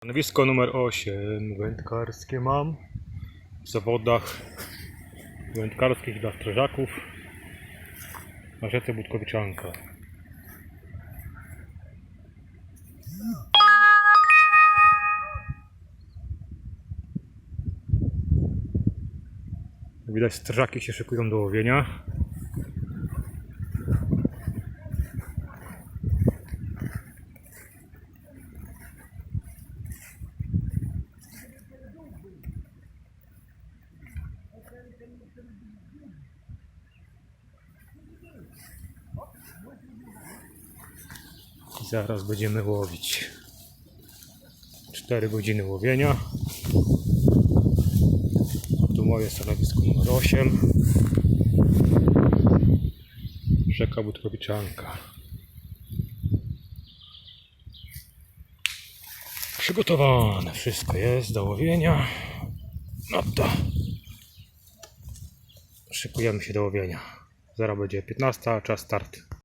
Stanowisko numer 8. Wędkarskie mam. W zawodach wędkarskich dla strażaków na rzece Budkowiczanka. Widać strażaki się szykują do łowienia. Zaraz będziemy łowić. 4 godziny łowienia. Tu moje stanowisko numer 8. Rzeka Budkowiczanka. Przygotowane wszystko jest do łowienia. No to szykujemy się do łowienia. Zaraz będzie 15, czas start.